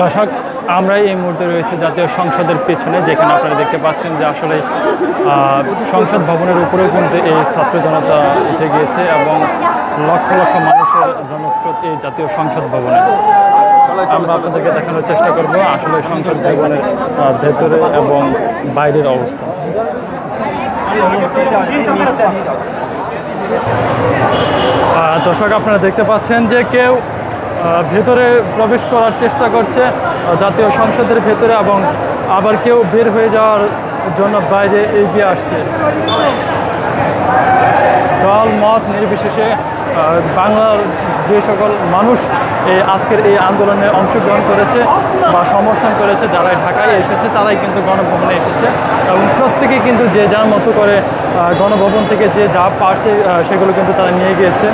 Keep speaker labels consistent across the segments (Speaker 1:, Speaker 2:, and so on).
Speaker 1: দর্শক আমরা এই মুহূর্তে রয়েছে জাতীয় সংসদের পেছনে, যেখানে আপনারা দেখতে পাচ্ছেন যে আসলে সংসদ ভবনের উপরেও কিন্তু এই ছাত্র জনতা উঠে গিয়েছে এবং লক্ষ লক্ষ মানুষের জনস্রোত এই জাতীয় সংসদ ভবনে। আমরা আপনাদেরকে দেখানোর চেষ্টা করব আসলে সংসদ ভবনের ভেতরে এবং বাইরের অবস্থা। দর্শক, আপনারা দেখতে পাচ্ছেন যে কেউ ভেতরে প্রবেশ করার চেষ্টা করছে জাতীয় সংসদের ভেতরে এবং আবার কেউ বের হয়ে যাওয়ার জন্য বাইরে এগিয়ে আসছে। দল, মত নির্বিশেষে বাংলার যে সকল মানুষ এই আজকের এই আন্দোলনে অংশগ্রহণ করেছে বা সমর্থন করেছে, যারা ঢাকায় এসেছে, তারাই কিন্তু গণভবনে এসেছে এবং প্রত্যেকেই কিন্তু যে যার মতো করে গণভবন থেকে যে যা পারছে সেগুলো কিন্তু তারা নিয়ে গিয়েছে।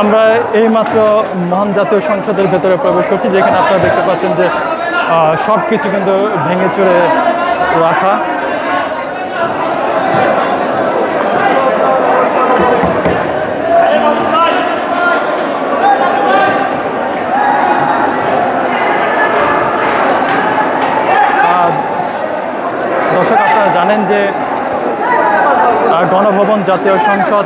Speaker 1: আমরা এইমাত্র মহান জাতীয় সংসদের ভেতরে প্রবেশ করছি, যেখানে আপনারা দেখতে পাচ্ছেন যে সব কিছু কিন্তু ভেঙে চুরে রাখা। দর্শক, আপনারা জানেন যে গণভবন জাতীয় সংসদ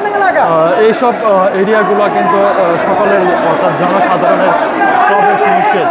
Speaker 1: এইসব এরিয়াগুলো কিন্তু সকলের অর্থাৎ জনসাধারণের প্রবেশ নিষেধ।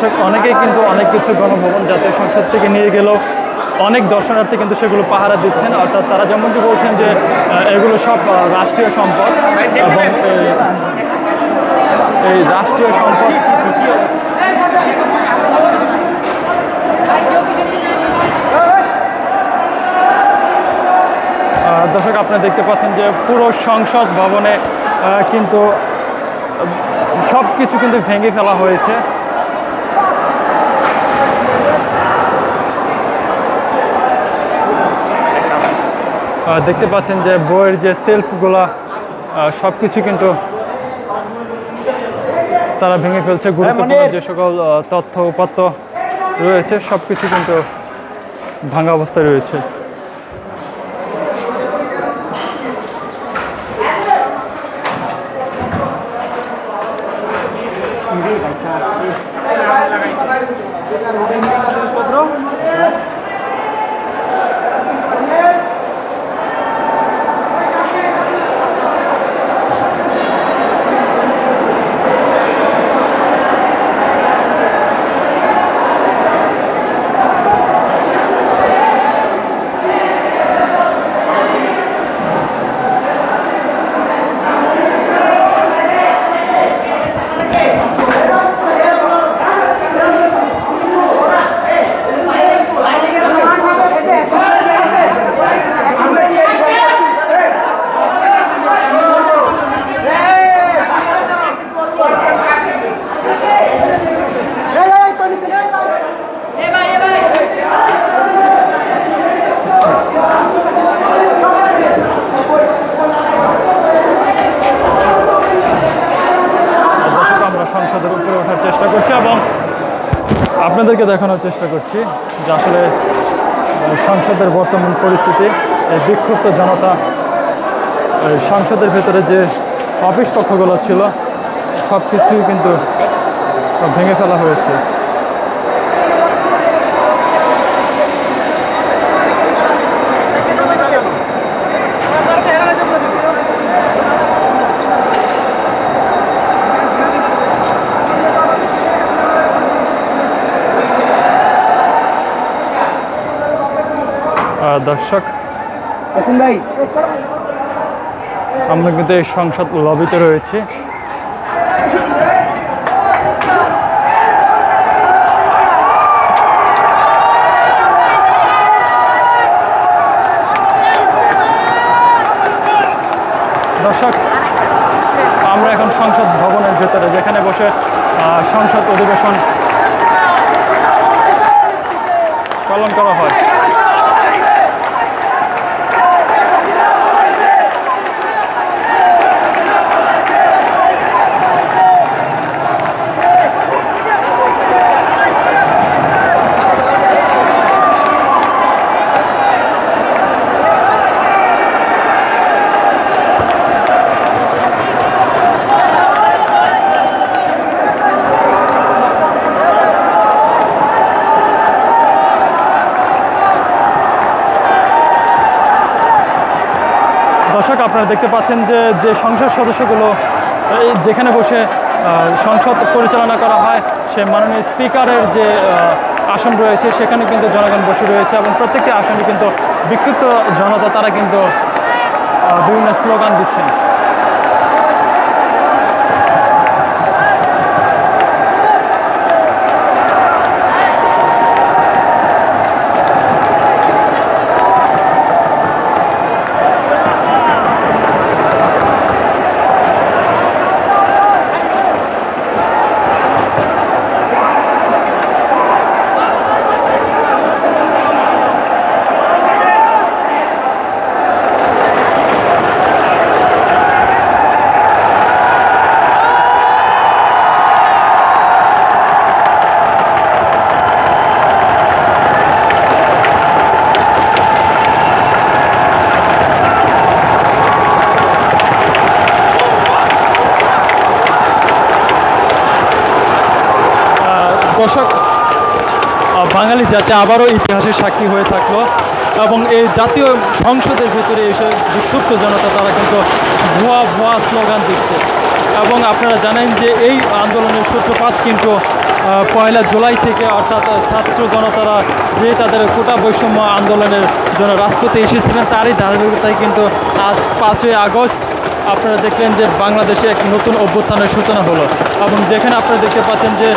Speaker 1: দর্শক, অনেকেই কিন্তু অনেক কিছু গণভবন জাতীয় সংসদ থেকে নিয়ে গেলেও অনেক দর্শনার্থী কিন্তু সেগুলো পাহারা দিচ্ছেন। অর্থাৎ তারা যেমনটি বলছেন যে এগুলো সব রাষ্ট্রীয় সম্পদ। এবং এই- রাষ্ট্রীয় সম্পদ দর্শক, আপনারা দেখতে পাচ্ছেন যে পুরো সংসদ ভবনে কিন্তু সব কিছু কিন্তু ভেঙে ফেলা হয়েছে। দেখতে পাচ্ছেন যে বইয়ের যে সেলফগুলা সব কিছু কিন্তু তারা ভেঙে ফেলছে। গুরুত্বপূর্ণ যে সকল তথ্য উপাত্ত রয়েছে সব কিছু কিন্তু ভাঙা অবস্থায় রয়েছে। আপনাদেরকে দেখানোর চেষ্টা করছি যে আসলে সংসদের বর্তমান পরিস্থিতি, এই বিক্ষুব্ধ জনতা সংসদের ভেতরে যে অফিস কক্ষগুলো ছিল সব কিছুই কিন্তু ভেঙে ফেলা হয়েছে। দর্শক।
Speaker 2: ভাই।
Speaker 1: আমরা কিন্তু এই সংসদ লবিতে রয়েছে। দর্শক আমরা এখন সংসদ ভবনের ভেতরে যেখানে বসে সংসদ অধিবেশন পালন করা হয় দর্শক আপনারা দেখতে পাচ্ছেন যে যে সংসদ সদস্যগুলো যেখানে বসে সংসদ পরিচালনা করা হয়, সে মাননীয় স্পিকারের যে আসন রয়েছে, সেখানে কিন্তু জনগণ বসে রয়েছে এবং প্রত্যেকটি আসনে কিন্তু বিক্ষিপ্ত জনতা, তারা কিন্তু বিভিন্ন স্লোগান দিচ্ছেন। বাঙালি জাতি আবারও ইতিহাসের সাক্ষী হয়ে থাকল এবং এই জাতীয় সংসদের ভিতরে এসে বিক্ষুব্ধ জনতা, তারা কিন্তু ভুয়া ভুয়া স্লোগান দিচ্ছে। এবং আপনারা জানেন যে এই আন্দোলনের সূত্রপাত কিন্তু পয়লা জুলাই থেকে অর্থাৎ ছাত্র জনতারা যে তাদের কোটা বৈষম্য আন্দোলনের জন্য রাজপথে এসেছিলেন, তারই ধারাবাহিকতায় কিন্তু আজ পাঁচই আগস্ট আপনারা দেখলেন যে বাংলাদেশে এক নতুন অভ্যুত্থানের সূচনা হলো। এবং যেখানে আপনারা দেখতে পাচ্ছেন যে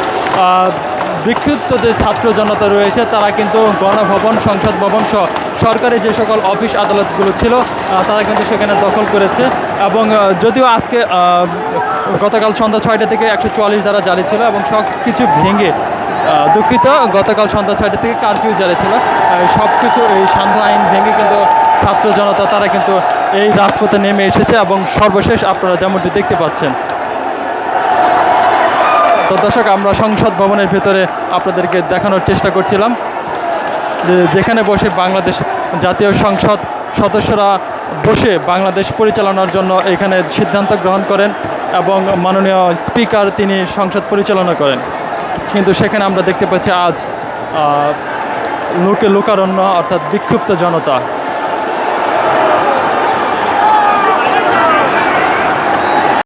Speaker 1: বিক্ষুব্ধ যে ছাত্র জনতা রয়েছে, তারা কিন্তু গণভবন, সংসদ ভবন সহ সরকারি যে সকল অফিস আদালতগুলো ছিল তারা কিন্তু সেখানে দখল করেছে। এবং যদিও আজকে গতকাল সন্ধ্যা ছয়টা থেকে একশো চুয়াল্লিশ দ্বারা জারি ছিল এবং সব কিছু ভেঙে দুঃখিত, গতকাল সন্ধ্যা ছয়টা থেকে কারফিউ জারি ছিল। সব কিছু এই সান্ধ্য আইন ভেঙে কিন্তু ছাত্র জনতা, তারা কিন্তু এই রাজপথে নেমে এসেছে এবং সর্বশেষ আপনারা যেমনটি দেখতে পাচ্ছেন তো দর্শক, আমরা সংসদ ভবনের ভেতরে আপনাদেরকে দেখানোর চেষ্টা করছিলাম। যেখানে বসে বাংলাদেশ জাতীয় সংসদ সদস্যরা বসে বাংলাদেশ পরিচালনার জন্য এখানে সিদ্ধান্ত গ্রহণ করেন এবং মাননীয় স্পিকার তিনি সংসদ পরিচালনা করেন। কিন্তু সেখানে আমরা দেখতে পাচ্ছি আজ লোকে লোকারণ্য অর্থাৎ বিক্ষুব্ধ জনতা